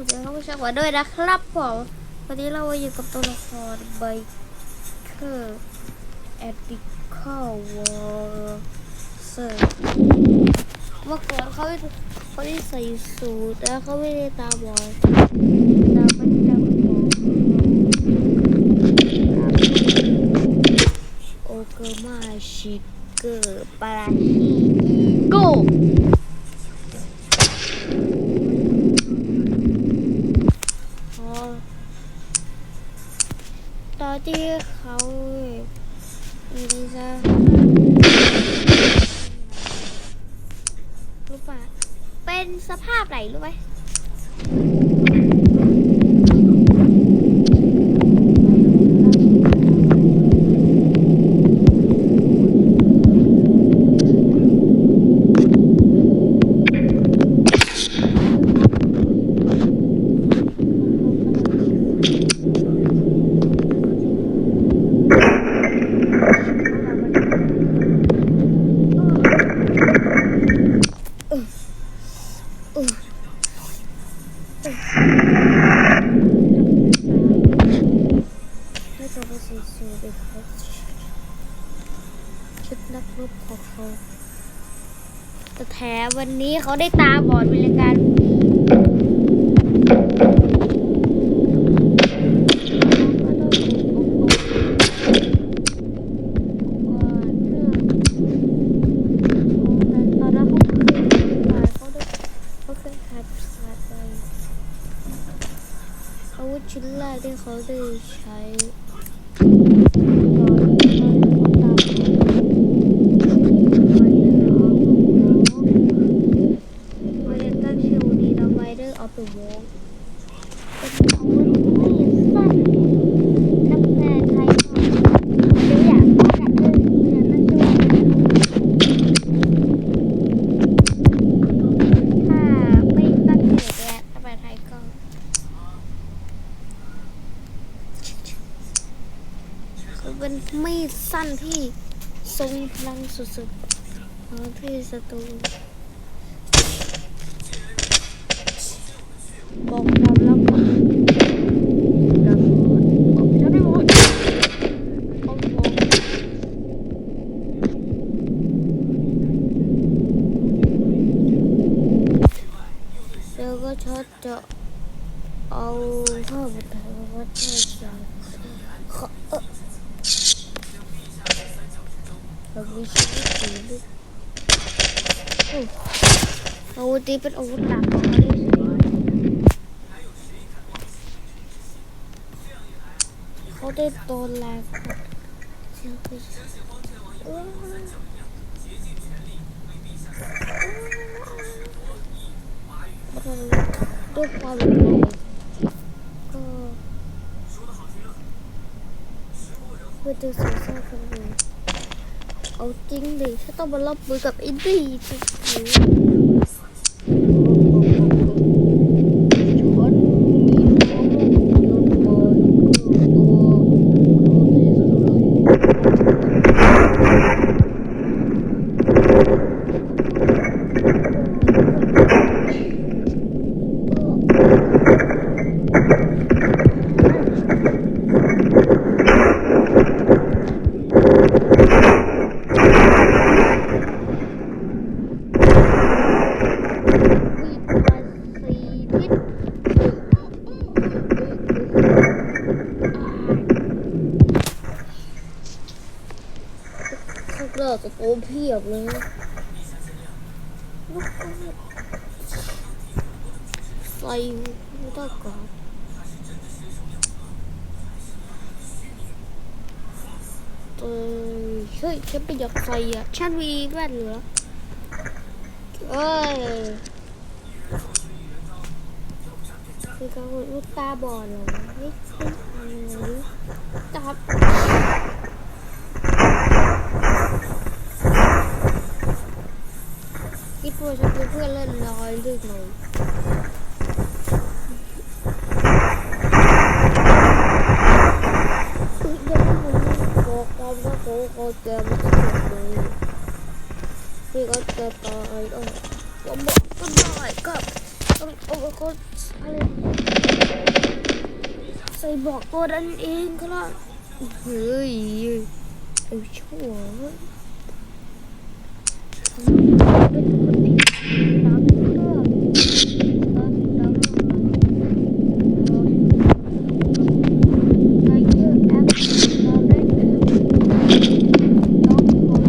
ผู้ชมเขาผู้ชมว่าด้วยนะครับผมวันนี้เราอยู่กับตัวละครไบเกอร์แอดิคอลวอร์เซอร์เมื่อก่อนเขาเขาได้ใส่สูทแล้วเขาไม่ได้ตาบอดตาไม่ได้ตาบอดโอเกอร์มาชิเกอร์ปาราฮิโก รู้ไหมต้องไปสีสูทเลยครับชุดนักรบของเขาแต่แถมวันนี้ เขาได้ตาบอดเป็นการก็ต้องถูกอบรมก่อนเพื่อตอนนั้นเขาเคยขาดเขาได้เขาเคยขาดขาดไปอาวุธชิ้นแรกที่เขาได้ใช้ตอนที่เขาตามหาไม่ได้ตั้งชื่อวันนี้นะ Rider of the Wall เป็นอาวุธที่สั้นนับแต่ไทยก่อนเดี๋ยวอยากอยากเล่นอยากตั้งชื่อว่าถ้าไม่ตั้งชื่อแรกถ้าไปไทยก็คือเป็นมีด สั้นที่ทรงพลังสุดๆเอาที่ศัตรูบอกความลับกับกับผมจะได้หมดโอ้โหแล้วก็ช็อตจะเอาผ้าบุตรวัดเท้าส อาวุธนี้เป็นอาวุธหลักของเขาเลยเขาได้โดนแรงกดเสียงไปด้วยความร็วก็เพื่อจะเสียสละคนอื่น เอาจริงดิฉันต้องมารับมือกับอินดี้จริงๆฉันมีน้องยนต์บอลตัวเขาที่สุด วิปัส สีพิษข้างนอกจะโตเพียบเลยลูกกระสุนใส่ไม่ต้องก่อนเออเฮ้ยฉันไม่อยากใส่อะฉันมีแว่นเหลือเอ้ย คือเขาลูกตาบอดเหรอไม่ใช่อันนี้จับคิดว่าฉันเป็นเพื่อนเล่นลอยลึกเลยอุ๊ยเดี๋ยวมันบอกความว่าเขาเขาเจอมันสุดเลยที่เขาจะตายเออก็บอกก็ได้ก็ต้องเอาเขาอะไร ส่บอกตัวนั้นเองครับเฮ้ยไอ้ชั่วเว้ยเป็นปกติตามเครื่องตามตามใช้ชื่อแอปตามได้คือน้องผม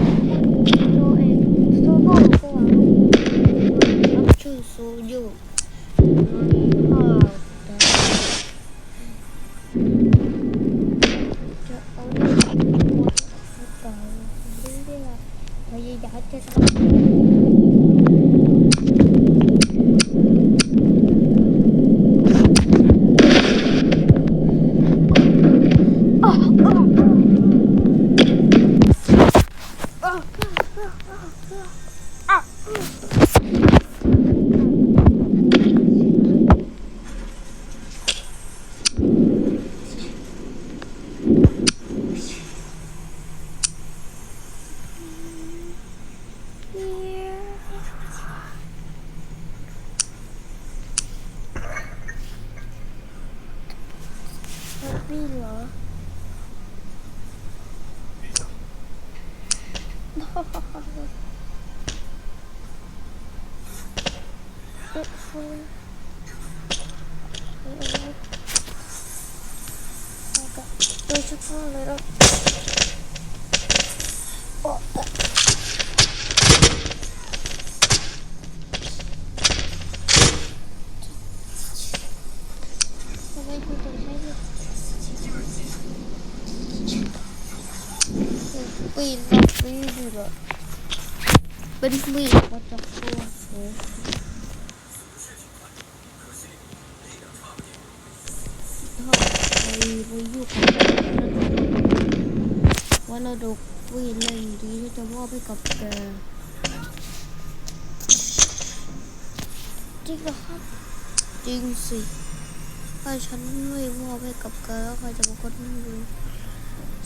โซเองโซโก้ก็ว่ารับชื่อโซโยข้าวแต่ จะเอาเรื่องหมดเก่าเรื่อยๆพยายามจะทำอ้าวอ้าวอ้าวอ้าว แฮปปี้เหรอเนี้ดีเหรอเป็นมีดมาจากตัวโอ้ถ้าไปไปอยู่กับว่าเราดกวีนเลยดีที่จะมอบให้กับแกจริงเหรอครับจริงสิถ้าฉันไม่มอบให้กับแกแล้วใครจะเป็นคนรู้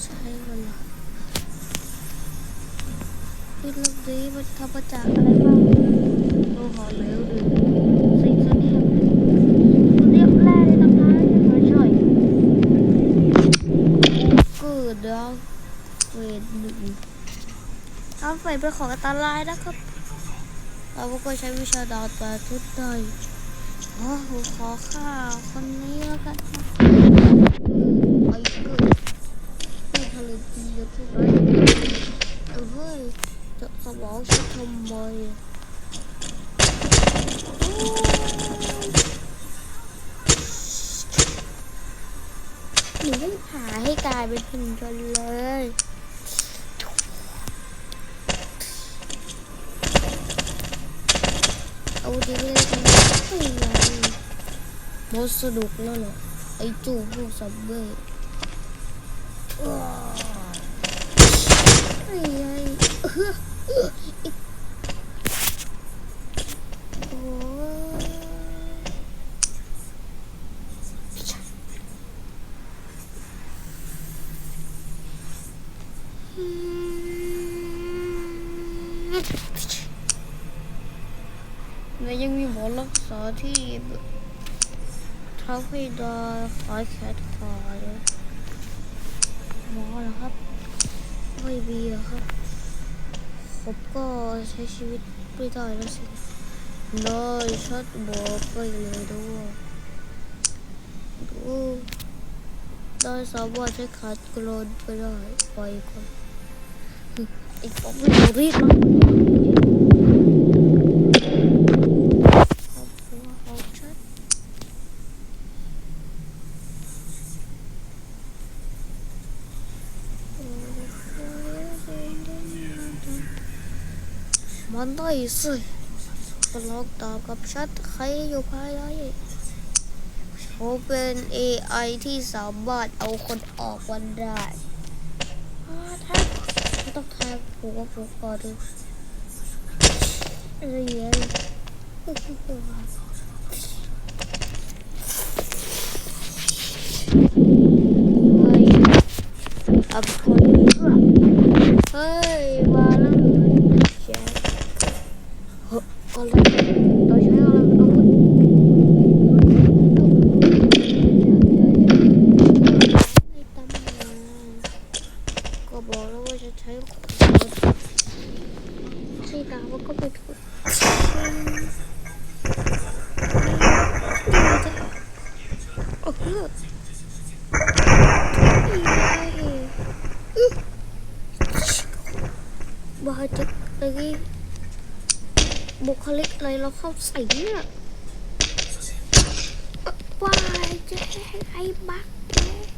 ใช่มันล่ะ ที่ลูกนี้มันทำมาจากอะไรบ้างโลหะเหลวหรือสิ่งโซเดียมโซเดียมแร่ในตำนานใช่ไหมใช่กูดาวเวทหนึ่งทำไฟเป็นของอันตรายนะครับ เราก็ใช้วิชาดาวตาทุดได้โอ้โหขอข้าคนนี้แล้วกันไอ้เกิดไม่ทะเลดีกับทุกไรเฮ้ย จะสมองฉันทำไมหนูไม่หาให้กลายเป็นหุ่นยนต์เลยเอาดีเลยกันไม่ไงมดสนุกแล้วเหรอไอ้จู่พวกซับเบอร์อ้าวไอ้ไอ้เอื้อเอื้ออีกโอ้ยอืม แล้วยังมีหมอรักษาที่ทำให้ดาขายแขนขาเลยหมอเหรอครับไม่มีอครับ ผมก็ใช้ชีวิตไม่ได้แล้วสิน้อยช็อตบอกไปเลยด้วยดูได้สามารถใช้ขาดกรนไปได้ไปก่อนไอ้ผมไม่รีบนะ มันได้สิก็ลอกตามกับชัดใครอยู่ภายในเขาเป็น AI ที่สามารถเอาคนออกวันได้ถ้าต้องทางผมว่าผมก่อนดูเรียเอ้ย 빨리 나와가지고 어 뭐야 이게 맞아 여기 모칼릭 라이러 컵사이 와 이제 아이 막게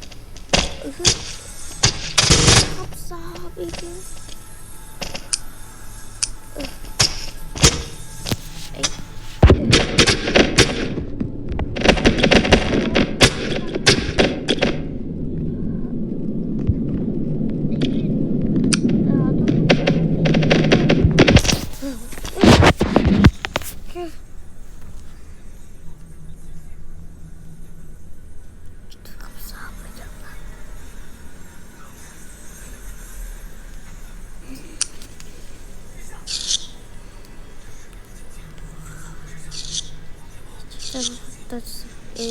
컵사 이게 จ๊ไอ้